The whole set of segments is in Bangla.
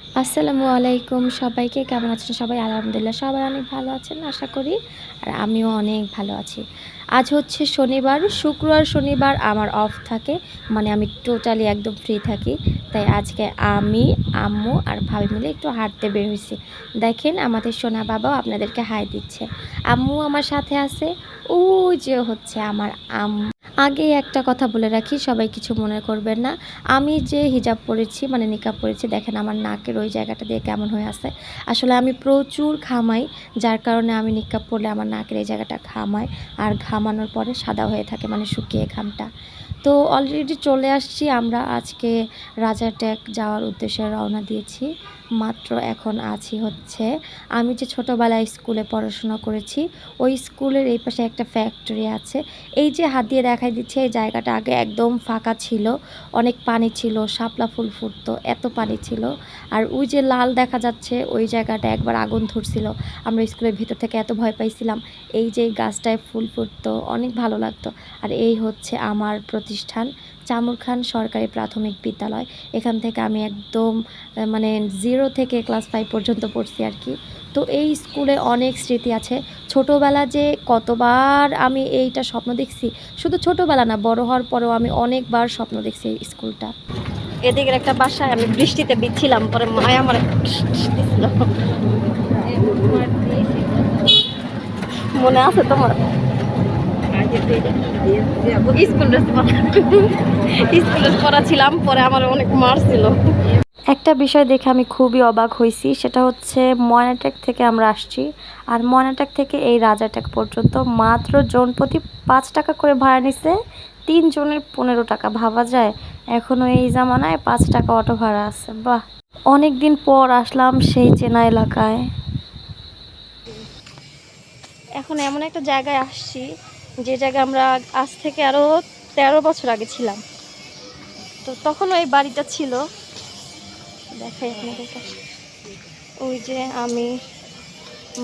আসসালামু আলাইকুম সবাইকে, কেমন আছেন সবাই? আলহামদুলিল্লাহ সবাই অনেক ভালো আছেন, আশা করি। আর আমিও অনেক ভালো আছি। আজ হচ্ছে শনিবার, শুক্রবার, শনিবার আমার অফ থাকে। মানে আমি টোটালি একদম ফ্রি থাকি। তাই আজকে আমি, আম্মু আর ভাবি মিলে একটু হাঁটতে বের হয়েছি। দেখেন আমাদের সোনা বাবাও আপনাদেরকে হাই দিচ্ছে। আম্মু আমার সাথে আছে। ও যে হচ্ছে আমার আম্মু। আগে একটা কথা বলে রাখি, সবাই কিছু মনে করবেন না। আমি যে হিজাব পরেছি মানে নিকাব পরেছি, দেখেন আমার নাকের ওই জায়গাটা দিয়ে কেমন হয়ে আছে। আসলে আমি প্রচুর ঘামাই, যার কারণে আমি নিকাব পরলে আমার নাকের এই জায়গাটা ঘামায়। আর ঘামানোর পরে সাদা হয়ে থাকে মানে শুকিয়ে ঘামটা। তো অলরেডি চলে আসছি, আমরা আজকে রাজারট্যাগ যাওয়ার উদ্দেশ্যে রওনা দিয়েছি। মাত্র এখন আছি হচ্ছে, আমি যে ছোটোবেলায় স্কুলে পড়াশোনা করেছি, ওই স্কুলের এই পাশে একটা ফ্যাক্টরি আছে। এই যে হাত দিয়ে দেখাই দিচ্ছে, এই জায়গাটা আগে একদম ফাঁকা ছিল, অনেক পানি ছিল, শাপলা ফুল ফুটতো, এত পানি ছিল। আর ওই যে লাল দেখা যাচ্ছে, ওই জায়গাটা একবার আগুন ধরছিল। আমরা স্কুলের ভিতর থেকে এত ভয় পাইছিলাম, এই যে গাছটায় ফুল ফুটতো, অনেক ভালো লাগতো। আর এই হচ্ছে আমার প্রতিষ্ঠান চামুর খান সরকারি প্রাথমিক বিদ্যালয়। এখান থেকে আমি একদম মানে জিরো থেকে ক্লাস ফাইভ পর্যন্ত পড়ছি আর কি। তো এই স্কুলে অনেক স্মৃতি আছে। ছোটোবেলা যে কতবার আমি এইটা স্বপ্ন দেখছি, শুধু ছোটোবেলা না, বড় হওয়ার পরেও আমি অনেকবার স্বপ্ন দেখছি এই স্কুলটা এদিকের একটা বাসায় আমি বৃষ্টিতে বিচ্ছিলাম পরে মায়া আমার মনে আছে তোমার? পরা আমার অনেক মারছিল একটা বিষয় দেখে আমি খুবই অবাক হয়েছি সেটা হচ্ছে ময়নাটেক থেকে আমরা আসছি, আর ময়নাটেক থেকে এই রাজাটেক পর্যন্ত মাত্র জন প্রতি পাঁচ টাকা করে ভাড়া নিছে, তিন জনের পনেরো টাকা। ভাবা যায় এখনও এই জামানায় পাঁচ টাকা অটো ভাড়া আছে, বাহ। অনেক দিন পর আসলাম সেই চেনা এলাকায়। এখন এমন একটা জায়গায় আসছি যে জায়গায় আমরা আজ থেকে আরও তেরো বছর আগে ছিলাম। তো তখন ওই বাড়িটা ছিল। দেখাই আপনাদের কাছে ওই যে আমি,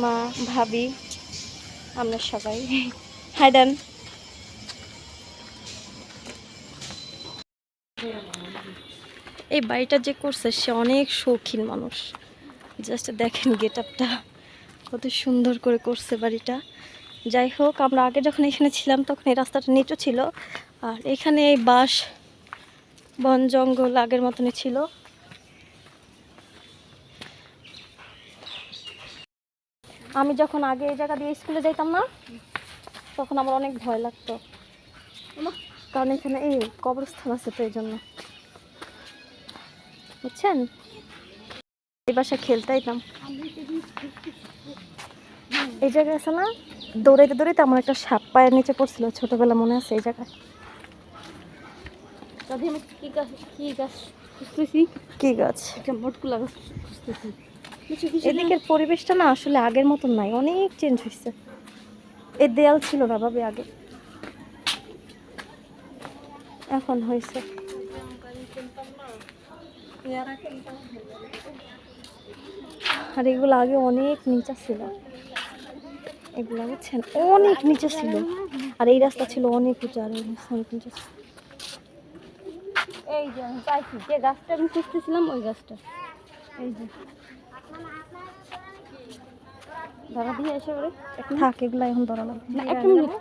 মা, ভাবি, আমরা সবাই। হাইডান এই বাড়িটা যে করছে, সে অনেক শৌখিন মানুষ। জাস্ট দেখেন গেট আপটা কত সুন্দর করে করছে বাড়িটা। যাই হোক আমরা আগে যখন এখানে ছিলাম তখন এই রাস্তাটা নিচু ছিল। আর এখানে এই বাঁশ বন জঙ্গল আগের মতনই ছিল। আমি যখন আগে এই জায়গা দিয়ে স্কুলে যাইতাম না তখন আমার অনেক ভয় লাগতো। কারণ এখানে এই কবরস্থান আছে তো এই জন্য বুঝছেন? এই বাসায় খেলতে আইতাম। এই জায়গায় আছে না? দৌড়াইতে দৌড়াইতে আমার একটা সাপ পায়ের নিচে পড়ছিল ছোটবেলা মনে আছে এই জায়গায়। দাদি আমি কি গাছ কি গাছ খুঁজতেছি? কি গাছ? একটা মটকুলা গাছ খুঁজতেছি। এদিকের পরিবেশটা না আসলে আগের মতন নাই অনেক চেঞ্জ হয়েছে এই দেয়াল ছিল না ভাবে আগে। এখন হয়েছে আর এগুলো আগে অনেক নিচা ছিল। এগুলো বুঝছেন? অনেক নিচে ছিল। আর এই রাস্তা ছিল অনেক উঁচু আর এই রাস্তা অনেক নিচে ছিল। এই যে আমি পাইছি যে গাছটা আমি খুঁজতেছিলাম ওই গাছটা। এই যে। ধরা দিয়ে এসে ওরে থাক এগুলো এখন ধরা লাগবে। না একটা মিনিট।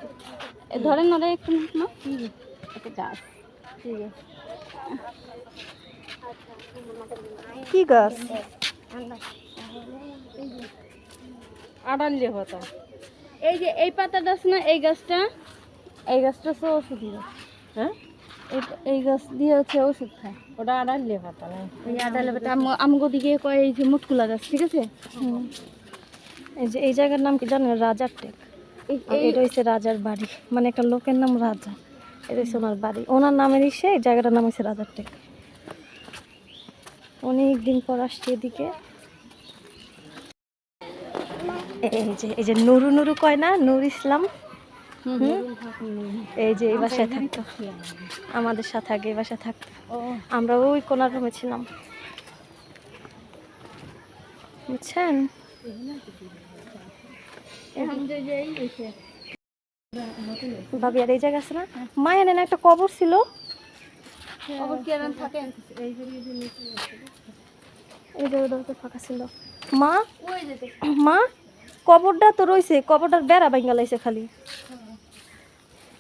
এ ধরেন ওরে একটু মিনিট না? একটা গাছ ঠিক আছে কি গাছ? আড়ালে পাতা এই যে এই পাতাটা আছে না এই গাছটা এই গাছটা হচ্ছে ওষুধ গাছ। হ্যাঁ? এই গাছ দিয়ে হচ্ছে ওষুধ খায়। ওটা আড়ালে পাতা না? এই আড়ালে পাতা। আমগো দিকে কয় এই যে মুটকুলা গাছ ঠিক আছে? এই যে এই জায়গার নাম কি জানেন? রাজার টেক। এটা হচ্ছে রাজার বাড়ি। মানে একটা লোকের নাম রাজা। এটা হচ্ছে ওনার বাড়ি। ওনার নামের সে এই জায়গাটার নাম হচ্ছে রাজার টেক। অনেক দিন পর আসছে এদিকে। এই যে এই যে নুরু নুরু কয় না? নুর ইসলাম? এই যে এই বাসায় থাকতো। আমাদের সাথে আগে এই বাসায় থাকতো। আমরা ওই কোনার রুমে ছিলাম। বুঝছেন? ভাবি আর এই জায়গা আছে না? মায়ের এনে একটা কবর ছিল। খবর কি আর থাকেন এই যে এই যে নিচে আছে। এই যে দরজা ফাঁকা ছিল। মা? মা? কবরটা তো রয়েছে কবরটার বেড়া ভাঙ্গা লাইছে খালি।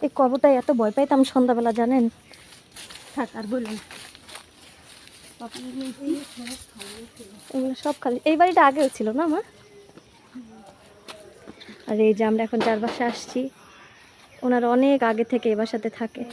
এই কবরটা এত ভয় পাইতাম সন্ধ্যাবেলা, জানেন? আর বললেন সব খালি। এই বাড়িটা আগেও ছিল না, মা? আর এই যে আমরা এখন যার বাসায় আসছি, ওনারা অনেক আগে থেকে এ বাসাতে থাকে।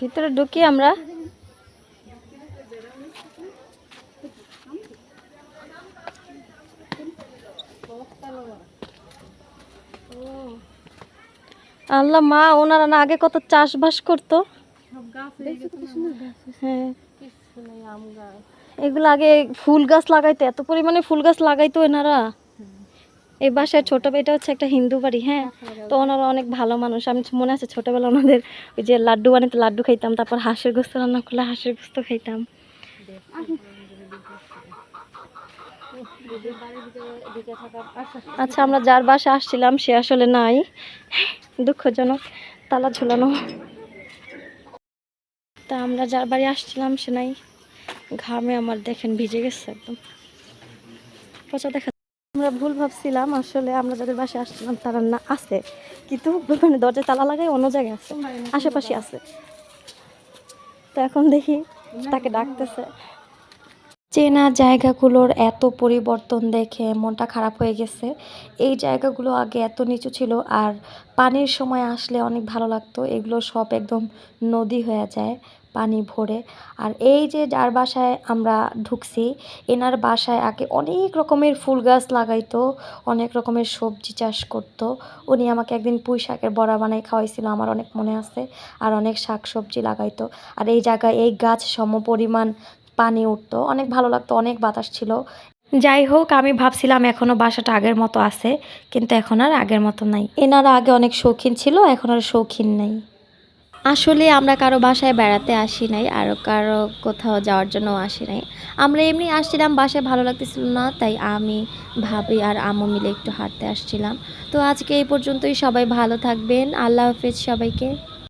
ভিতরে ঢুকি আমরা। আল্লাহ মা ওনারা না আগে কত চাষবাস করতো? হয়ে। এগুলো আগে ফুল গাছ এত পরিমাণে ফুল গাছ এই বাসায় হচ্ছে একটা হিন্দু বাড়ি হ্যাঁ। তো ওনারা অনেক ভালো মানুষ। আমি মনে আছে ওনাদের ওই যে লাড্ডু বানাইতে লাড্ডু খাইতাম, তারপর হাঁসের গোস্ত রান্না করলে হাঁসের গোস্ত খাইতাম। আচ্ছা আমরা যার বাসা আসছিলাম, সে আসলে নাই। দুঃখজনক, তালা ঝুলানো। তা আমরা যার বাড়ি আসছিলাম, সে নাই। ঘামে আমার দেখেন ভিজে গেছে একদম। পচা দেখা আমরা ভুল ভাবছিলাম, আসলে আমরা যাদের বাসে আসছিলাম তারা না আছে। কিন্তু মানে দরজা তালা লাগায় অন্য জায়গায় আছে, আশেপাশে আছে। তো এখন দেখি তাকে ডাকতেছে। চেনা জায়গাগুলোর এত পরিবর্তন দেখে মনটা খারাপ হয়ে গেছে। এই জায়গাগুলো আগে এত নিচু ছিল আর পানির সময় আসলে অনেক ভালো লাগতো। এগুলো সব একদম নদী হয়ে যায়, পানি ভরে। আর এই যে যার বাসায় আমরা ঢুকছি, এনার বাসায় আগে অনেক রকমের ফুল গাছ লাগাইতো, অনেক রকমের সবজি চাষ করতো। উনি আমাকে একদিন পুঁই শাকের বড়া বানাই খাওয়াইছিল, আমার অনেক মনে আছে। আর অনেক শাক সবজি লাগাইতো। আর এই জায়গায় এই গাছ সম পরিমাণ পানি উঠতো। অনেক ভালো লাগতো অনেক বাতাস ছিল। যাই হোক আমি ভাবছিলাম এখনও বাসাটা আগের মতো আছে কিন্তু এখন আর আগের মতো নাই। এনারা আগে অনেক শৌখিন ছিল এখন আর শৌখিন নাই। আসলে আমরা কারও বাসায় বেড়াতে আসি নাই আর কারও কোথাও যাওয়ার জন্য আসি নাই। আমরা এমনি আসছিলাম বাসায় ভালো লাগতেছিল না তাই আমি ভাবি আর আম্মু মিলে একটু হাঁটতে আসছিলাম। তো আজকে এই পর্যন্তই সবাই ভালো থাকবেন। আল্লাহ হাফেজ সবাইকে।